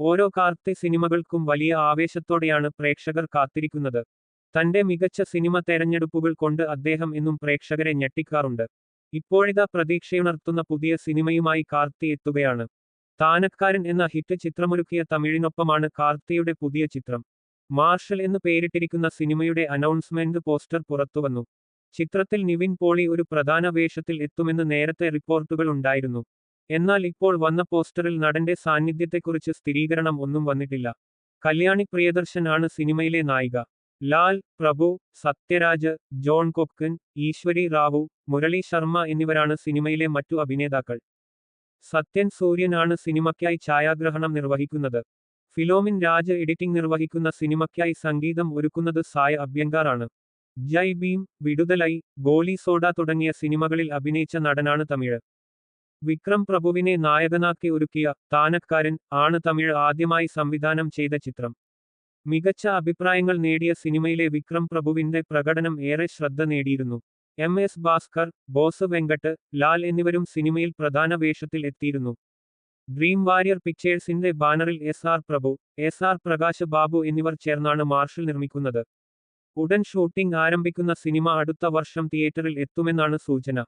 ഓരോ കാർത്തി സിനിമകൾക്കും വലിയ ആവേശത്തോടെയാണ് പ്രേക്ഷകർ കാത്തിരിക്കുന്നത്. തന്റെ മികച്ച സിനിമ തെരഞ്ഞെടുപ്പുകൾ കൊണ്ട് അദ്ദേഹം എന്നും പ്രേക്ഷകരെ ഞെട്ടിക്കാറുണ്ട്. ഇപ്പോഴിതാ പ്രതീക്ഷയുണർത്തുന്ന പുതിയ സിനിമയുമായി കാർത്തി എത്തുകയാണ്. താനക്കാരൻ എന്ന ഹിറ്റ് ചിത്രമൊരുക്കിയ തമിഴിനൊപ്പമാണ് കാർത്തിയുടെ പുതിയ ചിത്രം. മാർഷൽ എന്ന് പേരിട്ടിരിക്കുന്ന സിനിമയുടെ അനൗൺസ്മെന്റ് പോസ്റ്റർ പുറത്തുവന്നു. ചിത്രത്തിൽ നിവിൻ പോളി ഒരു പ്രധാന വേഷത്തിൽ എത്തുമെന്ന് നേരത്തെ റിപ്പോർട്ടുകൾ ഉണ്ടായിരുന്നു. എന്നാൽ ഇപ്പോൾ വന്ന പോസ്റ്ററിൽ നടന്റെ സാന്നിധ്യത്തെക്കുറിച്ച് സ്ഥിരീകരണം ഒന്നും വന്നിട്ടില്ല. കല്യാണി പ്രിയദർശൻ ആണ് സിനിമയിലെ നായിക. ലാൽ പ്രഭു സത്യരാജ് ജോൺ കൊക്കൻ ഈശ്വരി റാവു മുരളി ശർമ്മ എന്നിവരാണ് സിനിമയിലെ മറ്റു അഭിനേതാക്കൾ. സത്യൻ സൂര്യനാണ് സിനിമയ്ക്കായി ഛായാഗ്രഹണം നിർവഹിക്കുന്നത്. ഫിലോമിൻ രാജ് എഡിറ്റിംഗ് നിർവഹിക്കുന്ന സിനിമയ്ക്കായി സംഗീതം ഒരുക്കുന്നത് സായ അഭ്യങ്കാറാണ് ജയ് ഭീം വിടുതലൈ ഗോലി സോഡ തുടങ്ങിയ സിനിമകളിൽ അഭിനയിച്ച നടനാണ് തമിഴ്. വിക്രം പ്രഭുവിനെ നായകനാക്കി ഒരുക്കിയ താനക്കാരൻ ആണ് തമിഴ് ആദ്യമായി സംവിധാനം ചെയ്ത ചിത്രം. മികച്ച അഭിപ്രായങ്ങൾ നേടിയ സിനിമയിലെ വിക്രം പ്രഭുവിന്റെ പ്രകടനം ഏറെ ശ്രദ്ധ നേടിയിരുന്നു. എം എസ് ഭാസ്കർ ബോസ് വെങ്കട്ട് ലാൽ എന്നിവരും സിനിമയിൽ പ്രധാന വേഷത്തിൽ എത്തിയിരുന്നു. ഡ്രീം വാരിയർ പിക്ചേഴ്സിന്റെ ബാനറിൽ S R Prabhu S R Prakash Babu എന്നിവർ ചേർന്നാണ് മാർഷൽ നിർമ്മിക്കുന്നത്. ഉടൻ ഷൂട്ടിംഗ് ആരംഭിക്കുന്ന സിനിമ അടുത്ത വർഷം തിയേറ്ററിൽ എത്തുമെന്നാണ് സൂചന.